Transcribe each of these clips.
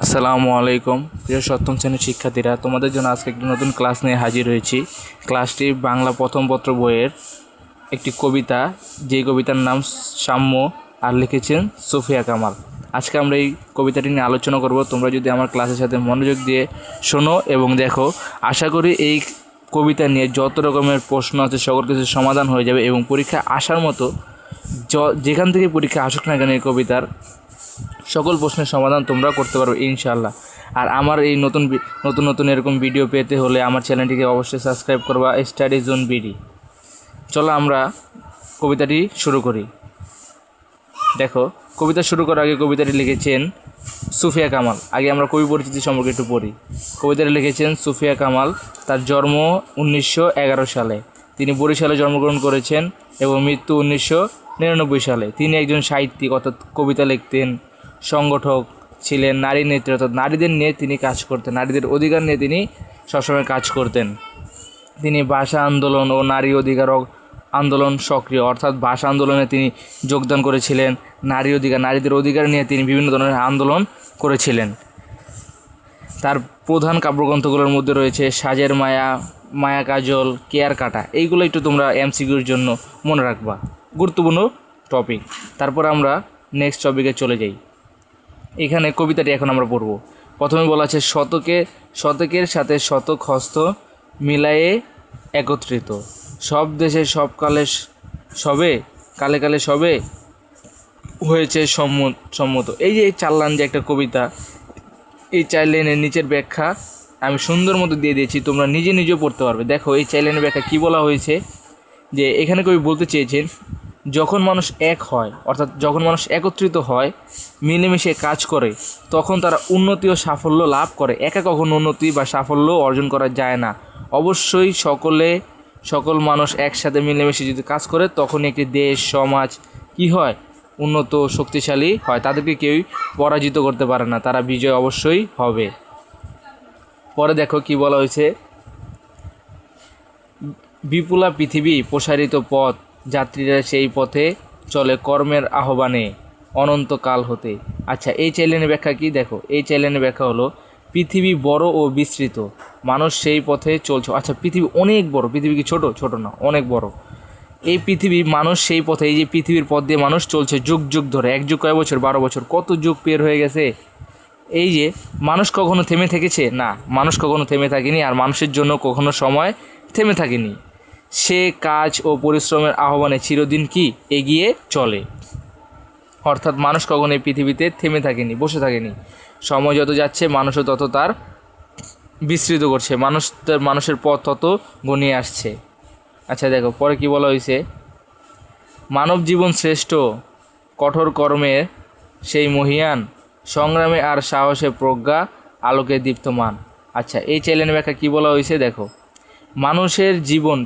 আসসালামু আলাইকুম। প্রিয় সপ্তম শ্রেণির শিক্ষার্থীরা, তোমাদের জন্য আজকে একটি নতুন ক্লাস নিয়ে হাজির হয়েছি। ক্লাসটি বাংলা প্রথম পত্র বইয়ের একটি কবিতা যেই কবিতার নাম সাম্য আর লিখেছেন সুফিয়া কামাল। আজকে আমরা এই কবিতাটি নিয়ে আলোচনা করব। তোমরা যদি আমার ক্লাসের সাথে মনোযোগ দিয়ে শোনো এবং দেখো, আশা করি এই কবিতা নিয়ে যত রকমের প্রশ্ন আছে, সকল কিছু সমাধান হয়ে যাবে এবং পরীক্ষা আসার মতো যেখান থেকে পরীক্ষা আসুক না কেন এই কবিতার সকল প্রশ্নের সমাধান তোমরা করতে পারো ইনশাল্লাহ আর আমার এই নতুন নতুন নতুন এরকম ভিডিও পেতে হলে আমার চ্যানেলটিকে অবশ্যই সাবস্ক্রাইব করবা স্টাডি জোন বিডি চলো আমরা কবিতাটি শুরু করি। দেখো, কবিতা শুরু করার আগে কবিতাটি লিখেছেন সুফিয়া কামাল। আগে আমরা কবি পরিচিতি সম্পর্কে একটু পড়ি। কবিতাটি লিখেছেন সুফিয়া কামাল, তার জন্ম উনিশশো এগারো সালে। তিনি বরিশালে জন্মগ্রহণ করেছেন এবং মৃত্যু উনিশশো নিরানব্বই সালে। তিনি একজন সাহিত্যিক, অর্থাৎ কবিতা লিখতেন। সংগঠক ছিলেন, নারী নেত্রী, অর্থাৎ নারীদের নিয়ে তিনি কাজ করতেন, নারীদের অধিকার নিয়ে তিনি সবসময় কাজ করতেন। তিনি ভাষা আন্দোলন ও নারী অধিকার আন্দোলন সক্রিয়, অর্থাৎ ভাষা আন্দোলনে তিনি যোগদান করেছিলেন, নারী অধিকার, নারীদের অধিকার নিয়ে তিনি বিভিন্ন ধরনের আন্দোলন করেছিলেন। তার প্রধান কাব্যগ্রন্থগুলোর মধ্যে রয়েছে সাজের মায়া মায়া কাজল, কেয়ার কাটা, এইগুলো একটু তোমরা এমসিকিউর জন্য মনে রাখবা। গুরুত্বপূর্ণ টপিক তারপর আমরা নেক্সট টপিকে চলে যাই। এখানে কবিতাটি এখন আমরা পড়ব। প্রথমে বলা আছে, শতকে, শতকের সাথে শতক হস্ত মিলায়ে একত্রিত। সব দেশে সব কালে সবে, কালে কালে সবে হয়েছে সম্মত সম্মত। এই যে চার যে একটা কবিতা, এই চার লাইনের নিচের ব্যাখ্যা আমি সুন্দর মতো দিয়ে দিয়েছি, তোমরা নিজে নিজেও পড়তে পারবে। দেখো, এই চার লাইনের ব্যাখ্যা কী বলা হয়েছে? যে এখানে কবি বলতে চেয়েছেন যখন মানুষ এক হয়, অর্থাৎ যখন মানুষ একত্রিত হয়, মিলেমিশে কাজ করে, তখন তারা উন্নতি ও সাফল্য লাভ করে। একা কখনো উন্নতি বা সাফল্য অর্জন করা যায় না। অবশ্যই সকলে, সকল মানুষ একসাথে মিলেমিশে যদি কাজ করে তখন একটি দেশ, সমাজ কি হয়? উন্নত শক্তিশালী হয়। তাদেরকে কেউই পরাজিত করতে পারে না। তারা বিজয় অবশ্যই হবে। পরে দেখো কি বলা হয়েছে। বিপুলা পৃথিবী প্রসারিত পথ। যাত্রীরা সেই পথে চলে কর্মের আহ্বানে অনন্তকাল হতে। আচ্ছা এই চ্যালেঞ্জের ব্যাখ্যা কি? দেখো, এই চ্যালেঞ্জের ব্যাখ্যা হলো, পৃথিবী বড় ও বিস্তৃত। মানুষ সেই পথে চলছে। আচ্ছা পৃথিবী অনেক বড়। পৃথিবী কি ছোট? ছোট না, অনেক বড়। এই পৃথিবী, মানুষ সেই পথে, এই যে পৃথিবীর পথ দিয়ে মানুষ চলছে যুগ যুগ ধরে। এক যুগ কয় বছর? বারো বছর। কত যুগ পের হয়ে গেছে? এই যে, মানুষ কখনো থেমে থেকেছে? না, মানুষ কখনো থেমে থাকেনি, আর মানুষের জন্য কখনো সময় থেমে থাকেনি। সে কাজ ও পরিশ্রমের আহ্বানে চিরদিন কি এগিয়ে চলে? অর্থাৎ মানুষ কখনো পৃথিবীতে থেমে থাকেনি, বসে থাকেনি। সময় যত যাচ্ছে, মানুষও তত তার বিস্তৃত করছে। মানুষ মানুষের পথ তত গনিয়ে আসছে। আচ্ছা দেখো, পরে কি বলা হয়েছে মানব জীবন শ্রেষ্ঠ, কঠোর কর্মে সেই মহিয়ান, সংগ্রামে আর সাহসে প্রজ্ঞা আলোকে দীপ্তমান। আচ্ছা এই চ্যালেঞ্জ ব্যাখ্যা কী বলা হয়েছে দেখো, মানুষের জীবন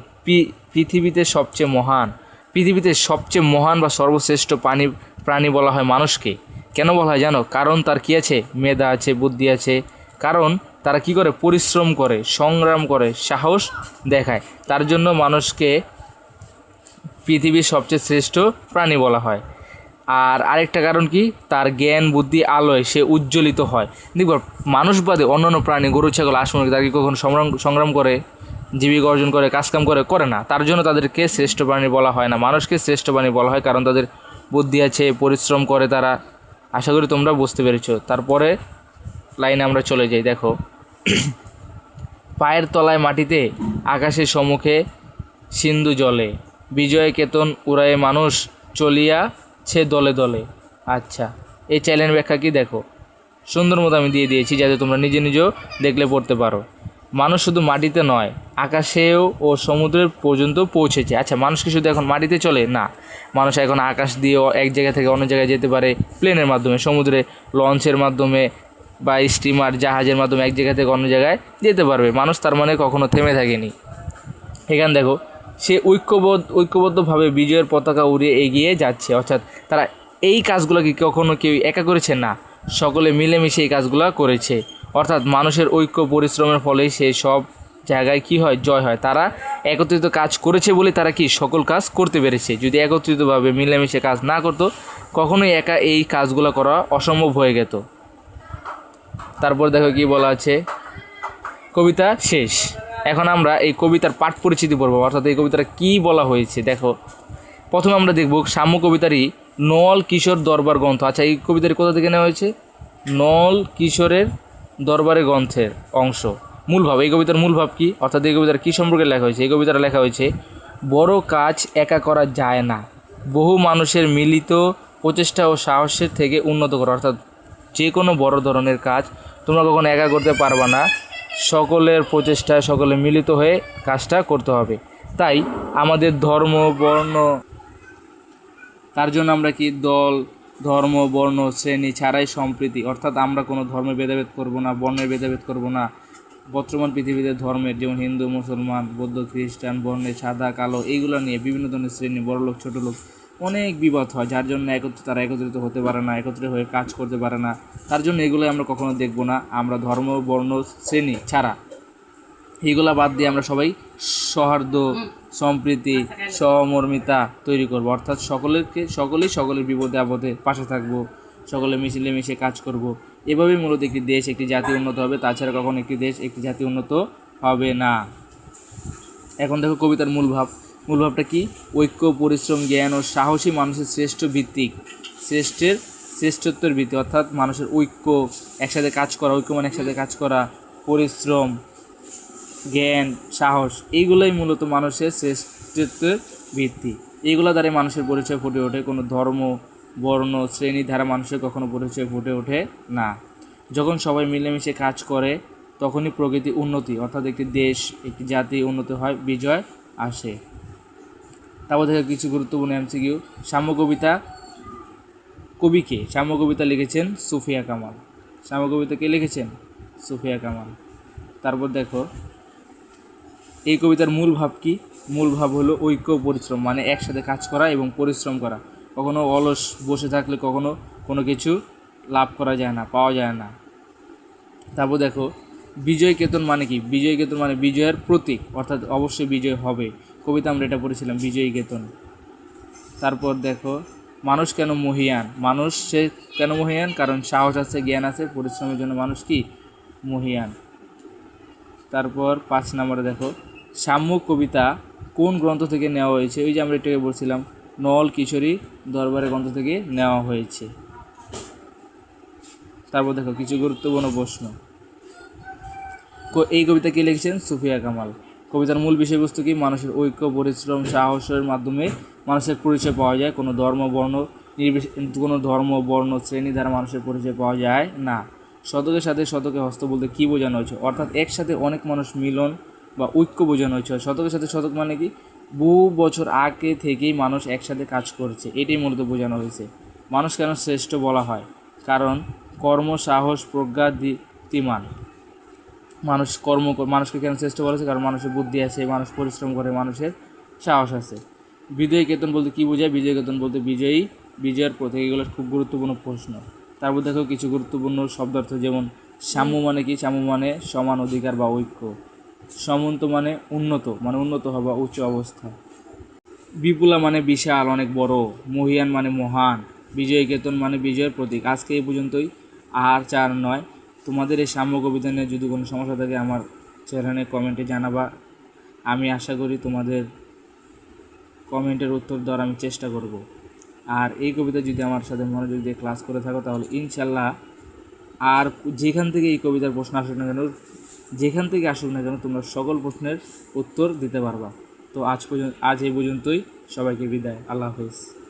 পৃথিবীতে সবচেয়ে মহান। পৃথিবীতে সবচেয়ে মহান বা সর্বশ্রেষ্ঠ প্রাণী প্রাণী বলা হয় মানুষকে। কেন বলা হয় জানো? কারণ তার কী আছে? মেধা আছে, বুদ্ধি আছে। কারণ তারা কি করে? পরিশ্রম করে, সংগ্রাম করে, সাহস দেখায়। তার জন্য মানুষকে পৃথিবীর সবচেয়ে শ্রেষ্ঠ প্রাণী বলা হয়। আর আরেকটা কারণ কি? তার জ্ঞান, বুদ্ধি, আলোয় সে উজ্জ্বলিত হয়। দেখব মানুষ বাদে অন্যান্য প্রাণী, গরু, ছাগল আসুন তারা কি কখনো সংগ্রাম সংগ্রাম করে? জীবিকা অর্জন করে, কাজকাম করে করে না। তার জন্য তাদেরকে শ্রেষ্ঠ প্রাণী বলা হয় না। মানুষকে শ্রেষ্ঠ প্রাণী বলা হয় কারণ তাদের বুদ্ধি আছে, পরিশ্রম করে তারা। আশা করি তোমরা বুঝতে পেরেছ। তারপরে লাইনে আমরা চলে যাই, দেখো। পায়ের তলায় মাটিতে, আকাশের সম্মুখে সিন্ধু জলে। বিজয় কেতন উড়ায়ে মানুষ চলিয়াছে দলে দলে। আচ্ছা এই চ্যালেঞ্জ ব্যাখ্যা কি? দেখো। সুন্দর মতো আমি দিয়ে দিয়েছি যাতে তোমরা নিজে নিজেও দেখলে পড়তে পারো। মানুষ শুধু মাটিতে নয়, আকাশেও ও সমুদ্রের পর্যন্ত পৌঁছেছে। আচ্ছা মানুষ কি শুধু এখন মাটিতে চলে? না। মানুষ এখন আকাশ দিয়েও এক জায়গা থেকে অন্য জায়গায় যেতে পারে প্লেনের মাধ্যমে, সমুদ্রে লঞ্চের মাধ্যমে বা স্টিমার, জাহাজের মাধ্যমে এক জায়গা থেকে অন্য জায়গায় যেতে পারবে। মানুষ তার মানে কখনো থেমে থাকেনি। এখানে দেখো, সে ঐক্যবদ্ধ, ঐক্যবদ্ধভাবে বিজয়ের পতাকা উড়িয়ে এগিয়ে যাচ্ছে। অর্থাৎ তারা এই কাজগুলোকে কখনো কেউ একা করেছে? না। সকলে মিলেমিশে এই কাজগুলো করেছে। অর্থাৎ মানুষের ঐক্য পরিশ্রমের ফলেই সে সব জায়গায় কি হয়? জয় হয়। তারা একত্রিত কাজ করেছে বলে তারা কি সকল কাজ করতে পেরেছে? যদি একত্রিতভাবে মিলেমিশে কাজ না করতো, কখনোই একা এই কাজগুলো করা অসম্ভব হয়ে যেত তারপর দেখো কি বলা আছে, কবিতা শেষ। এখন আমরা এই কবিতার পাঠ পরিচিতি পড়ব। অর্থাৎ এই কবিতাটা কি বলা হয়েছে? দেখো, প্রথমে আমরা দেখব সাম্য কবিতারই নল কিশোর দরবার গ্রন্থ। আচ্ছা এই কবিতাটি কোথা থেকে নেওয়া হয়েছে? নল কিশোরের দরবারে গ্রন্থের অংশ। মূল ভাব, এই কবিতার মূল ভাব কি? অর্থাৎ এই কবিতার কী সম্পর্কে লেখা হয়েছে? এই কবিতাটা লেখা হয়েছে, বড় কাজ একা করা যায় না। বহু মানুষের মিলিত প্রচেষ্টা ও সাহসের থেকে উন্নত করা। অর্থাৎ যে কোনো বড় ধরনের কাজ তোমরা কখনো একা করতে পারবা না। সকলের প্রচেষ্টায় সকলে মিলিত হয়ে কাজটা করতে হবে। তাই আমাদের ধর্ম, বর্ণ, তার জন্য আমরা কি দল ধর্ম, বর্ণ, শ্রেণি ছাড়াই সম্প্রীতি। অর্থাৎ আমরা কোনো ধর্মের ভেদাভেদ করব না বর্ণের ভেদাভেদ করব না। বর্তমান পৃথিবীতে ধর্মের যেমন হিন্দু, মুসলমান, বৌদ্ধ, খ্রিস্টান বর্ণের সাদা, কালো, এইগুলো নিয়ে বিভিন্ন ধরনের শ্রেণি, বড় লোক, ছোটো লোক অনেক বিপদ হয়, যার জন্য একত্র তারা একত্রিত হতে পারে না, একত্রে হয়ে কাজ করতে পারে না। তার জন্য এগুলো আমরা কখনো দেখব না। আমরা ধর্ম, বর্ণ, শ্রেণি ছাড়া। এইগুলা বাদ দিয়ে আমরা সবাই সৌহার্দ্য সম্প্রীতি সহমর্মিতা তৈরি করব। অর্থাৎ সকলেরকে, সকলেই সকলের বিপদে আপদে পাশে থাকব, সকলে মিছিলে মিশে কাজ করব। এভাবেই মূলত একটি দেশ, একটি জাতি উন্নত হবে। তাছাড়া কখনো একটি দেশ, একটি জাতি উন্নত হবে না। এখন দেখো কবিতার মূল ভাব। মূল ভাবটা কি? ঐক্য, পরিশ্রম, জ্ঞান ও সাহসী মানুষের শ্রেষ্ঠ ভিত্তিক। শ্রেষ্ঠের শ্রেষ্ঠত্বের ভিত্তি। অর্থাৎ মানুষের ঐক্য, একসাথে কাজ করা ঐক্য মানে একসাথে কাজ করা, পরিশ্রম। জ্ঞান, সাহস, এইগুলোই মূলত মানুষের শ্রেষ্ঠত্বের ভিত্তি। এইগুলো দ্বারা মানুষের পরিচয় ফুটে ওঠে, কোনো ধর্ম, বর্ণ, শ্রেণি দ্বারা মানুষের কখনো পরিচয় ফুটে ওঠে না। যখন সবাই মিলেমিশে কাজ করে, তখনই প্রকৃতি উন্নতি, অর্থাৎ একটি দেশ, একটি জাতি উন্নতি হয়, বিজয় আসে। তারপর থেকে কিছু গুরুত্বপূর্ণ এমসিকিউ। সাম্য কবিতা কবিকে সাম্য কবিতা লিখেছেন সুফিয়া কামাল। সাম্য কবিতা কে লিখেছেন? সুফিয়া কামাল। তারপর দেখো এই কবিতার মূল ভাব কি? মূল ভাব হলো ঐক্য পরিশ্রম মানে একসাথে কাজ করা এবং পরিশ্রম করা। কখনো অলস বসে থাকলে কখনো কোনো কিছু লাভ করা যায় না, পাওয়া যায় না। তারপর দেখো, বিজয় কেতন মানে কি? বিজয় কেতন মানে বিজয়ের প্রতীক, অর্থাৎ অবশ্যই বিজয় হবে। কবিতা আমরা এটা পড়েছিলাম, বিজয়ী কেতন। তারপর দেখো, মানুষ কেন মহিয়ান? মানুষ সে কেন মহিয়ান? কারণ সাহস আছে, জ্ঞান আছে, পরিশ্রমের জন্য মানুষ কি? মহিয়ান। তারপর পাঁচ নম্বরে দেখো সাম্য কবিতা কোন গ্রন্থ থেকে নেওয়া হয়েছে? ওই যে আমরা এটাকে বলছিলাম, নল কিশোরী দরবারের গ্রন্থ থেকে নেওয়া হয়েছে। তারপর দেখো, কিছু গুরুত্বপূর্ণ প্রশ্ন। এই কবিতা কে লিখেছেন? সুফিয়া কামাল। কবিতার মূল বিষয়বস্তু কি? মানুষের ঐক্য, পরিশ্রম, সাহসের মাধ্যমে মানুষের পরিচয় পাওয়া যায়। কোনো ধর্ম, বর্ণ, নির্বিশেষ, কোনো ধর্ম, বর্ণ, শ্রেণি দ্বারা মানুষের পরিচয় পাওয়া যায় না। শতকের সাথে শতকে হস্ত বলতে কী বোঝানো হয়েছে? অর্থাৎ একসাথে অনেক মানুষ মিলন বা ঐক্য বোঝানো হয়েছে। শতকের সাথে শতক মানে কি? বহু বছর আগে থেকেই মানুষ একসাথে কাজ করছে। এটাই মূলত বোঝানো হয়েছে। মানুষ কেন শ্রেষ্ঠ বলা হয়। কারণ কর্ম, সাহস, প্রজ্ঞা, দীপ্তিমান। মানুষ কর্ম কর- মানুষকে কেন শ্রেষ্ঠ বলেছে কারণ মানুষের বুদ্ধি আছে, মানুষ পরিশ্রম করে, মানুষের সাহস আছে। বিজয়ী কেতন বলতে কী বোঝায়? বিজয়ী কেতন বলতে বিজয়ী, বিজয়ের প্রতীক। এগুলো খুব গুরুত্বপূর্ণ প্রশ্ন। তারপর দেখো কিছু গুরুত্বপূর্ণ শব্দার্থ, যেমন সাম্য মানে কি? সাম্য মানে সমান অধিকার বা ঐক্য। সমন্ত মানে উন্নত মানে উন্নত হওয়া উচ্চ অবস্থা। বিপুলা মানে বিশাল, অনেক বড়। মহিয়ান মানে মহান। বিজয় কেতন মানে বিজয়ের প্রতীক। আজকে এই পর্যন্তই। আর চার নয়, তোমাদের এই সাম্য কবিতা নিয়ে যদি কোনো সমস্যা থাকে আমার চ্যানেলে কমেন্টে জানাবা। আমি আশা করি তোমাদের কমেন্টের উত্তর দেওয়ার আমি চেষ্টা করব। আর এই কবিতা যদি আমার সাথে মনোযোগ দিয়ে ক্লাস করে থাকো তাহলে ইনশাল্লাহ আর যেখান থেকে এই কবিতার প্রশ্ন আসুক না কেন যেখান থেকে আসুক না কেন, তোমরা সকল প্রশ্নের উত্তর দিতে পারবা। তো আজ পর্যন্ত আজ এই পর্যন্তই। সবাইকে বিদায়। আল্লাহ হাফিজ।